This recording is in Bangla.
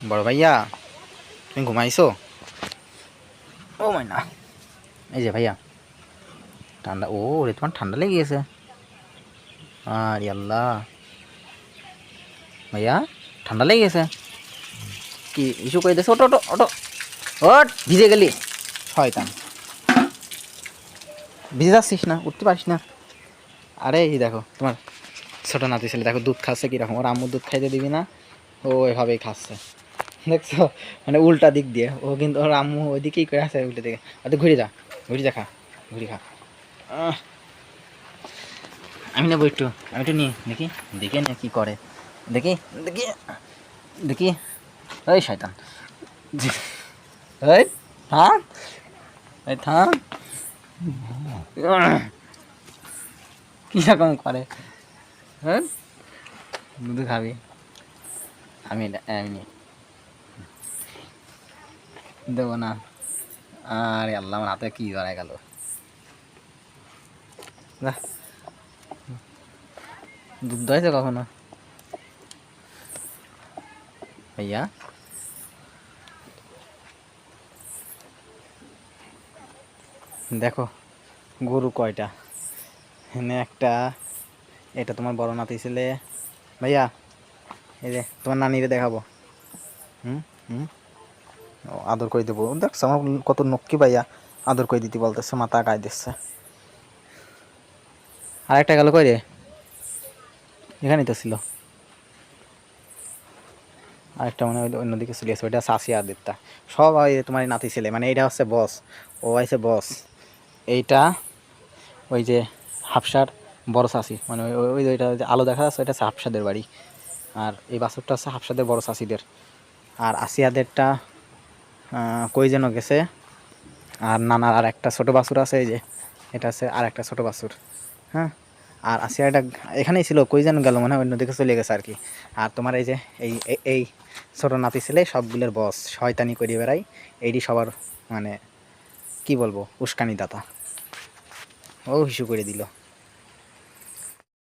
বড় ভাইয়া তুমি ঘুমাইছো? ও মাইনা এই যে ভাইয়া ঠান্ডা ও রে তোমার ঠান্ডা লেগে গেছে। আরে আল্লাহ। ভাইয়া ঠান্ডা লেগে গেছে? কি ইস্যু করে দিয়েছে ওটো ওটো ওটো ওট ভিজে গেলি। হয় শয়তান। ভিজে যাচ্ছিস না উঠতে পারিস না। আরে এই দেখো তোমার ছোটো নাতি ছেলে দেখো দুধ খাচ্ছে কীরকম। ওর আম্মুর দুধ খাইতে দিবি না ও এভাবেই খাচ্ছে। দেখছ? মানে উল্টা দিক দিয়ে। ও কিন্তু ওর আম্মু ওই দিকেই করে আসে উল্টো দিকে। আর ঘুরে যা ঘুরে যা খা, ঘুরে খা। আমি নেব একটু, আমি একটু নিই দেখি, দেখে নে কি করে। দেখি দেখি দেখি। ওই শয়তান। এই থাম এই থাম। কি রকম করে? হ্যাঁ? দুধ খাবি। আমি না- আমি নি। দেবো না। আরে আল্লাহ, আমার হাতে কি ধরা গেল। দুধ দইছে কখনো? ভাইয়া? দেখো, গরু কয়টা? এখানে একটা, এটা তোমার বড় নাতি ছেলে। ভাইয়া, এই যে তোমার নানিরে দেখাবো। হুম? হুম? আদর করে দেবো। দেখছ, আমার কত নক্কি ভাইয়া আদর করে দিতে বলতেছে, মাথা গায়ে দিচ্ছে। আর একটা গেল কই রে? এখানেই তো ছিল। আরেকটা মনে অন্যদিকে চলে গেছে, ওইটা সাসি আদিত্যা। সব তোমার নাতি ছেলে মানে এইটা হচ্ছে বস ও হচ্ছে বস এইটা ওই যে হাফসার বড় চাষি মানে ওই ওই ওইটা আলো দেখা যাচ্ছে, ওইটা হচ্ছে হাফসাদের বাড়ি। আর এই বাছুরটা হচ্ছে হাফসাদের বড় চাষিদের আর আসিয়াদেরটা কই যেন গেছে? আর নানার আর একটা ছোটো বাছুর আছে, এই যে, এটা আছে আর একটা ছোটো বাছুর হ্যাঁ? আর আসিয়াটা এখানেই ছিল, কই যেন গেল মানে অন্যদিকে চলে গেছে আর কি। আর তোমার এই যে, এই, এই- এই ছোটো নাতি ছেলে, সবগুলোর বস, শয়তানি করিয়ে বেড়াই এইটি সবার মানে কি বলব উস্কানি দাতা ও হিসু করে দিল।